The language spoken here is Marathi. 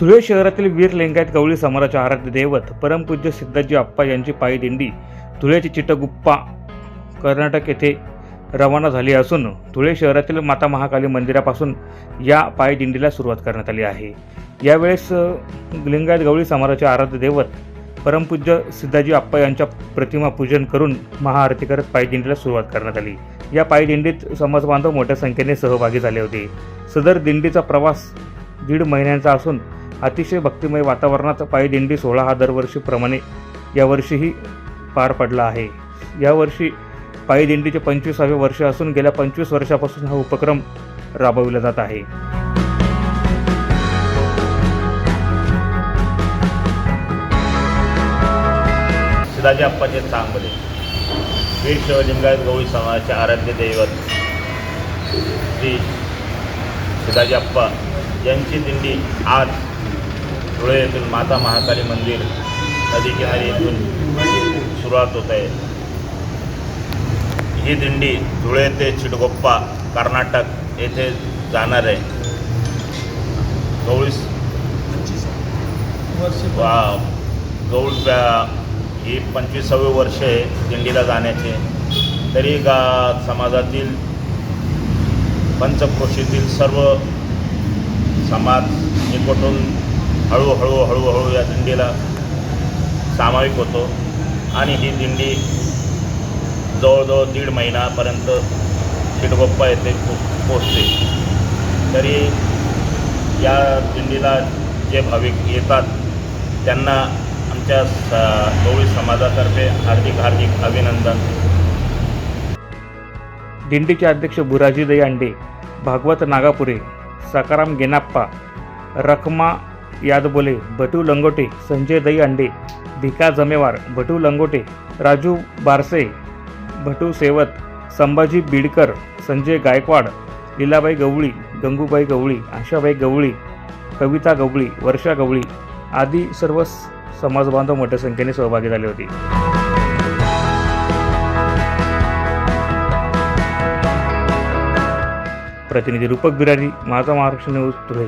धुळे शहरातील वीर लिंगायत गवळी समाजाचे आराध्य दैवत परमपूज्य सिद्धाजी आप्पा यांची पायी दिंडी. धुळेची चिटगुप्पा कर्नाटक येथे रवाना झाली असून धुळे शहरातील माता महाकाली मंदिरापासून या पायी दिंडीला सुरुवात करण्यात आली आहे. यावेळेस लिंगायत गवळी समाजाचे आराध्य दैवत परमपूज्य सिद्धाजी आप्पा यांच्या प्रतिमा पूजन करून महाआरती करत पायी दिंडीला सुरुवात करण्यात आली. या पायी दिंडीत समाजबांधव मोठ्या संख्येने सहभागी झाले होते. सदर दिंडीचा प्रवास दीड महिन्यांचा असून अतिशय भक्तिमय वातावरणात पायदिंडी सोहळा हा दरवर्षीप्रमाणे यावर्षीही पार पडला आहे. यावर्षी पायदिंडीचे पंचवीसावे वर्ष असून गेल्या पंचवीस वर्षापासून हा उपक्रम राबविला जात आहे. शिवाजी अप्पाचे चांगले. वीर शिवलिंगायत गवळी समाजाचे आराध्य दैवत श्री शिवाजी अप्पा यांची दिंडी आज धुळे येथून माता महाकाली मंदिर नदी किनारी येथून सुरुवात होत आहे. ही दिंडी धुळे ते चिडगोप्पा कर्नाटक येथे जाणार आहे. गवळीस वा गौळ ही पंचवीसावे वर्ष आहे दिंडीला जाण्याचे. तरी गा समाजातील पंचक्रोशीतील सर्व समाज एकवटून हळूहळू हळूहळू या दिंडीला सामाविक होतो. आणि ही दिंडी जवळजवळ दीड महिनापर्यंत शिडगोप्पा येथे पो पोचते तरी या दिंडीला जे भाविक येतात त्यांना आमच्या स गवळी समाजातर्फे हार्दिक हार्दिक अभिनंदन. दिंडीचे अध्यक्ष बुराजी दयांडे भागवत नागापुरे सकाराम गेनाप्पा रखमा यादबोले बटू लंगोटे संजय दई अंडे भिका जमेवार भटू लंगोटे राजू बारसे भटू सेवत संभाजी बीडकर संजय गायकवाड लीलाबाई गवळी गंगूबाई गवळी आशाबाई गवळी कविता गवळी वर्षा गवळी आदी सर्व समाजबांधव मोठ्या संख्येने सहभागी झाले होते. प्रतिनिधी रूपक बिरारी माझा महाराष्ट्र न्यूज धुळे.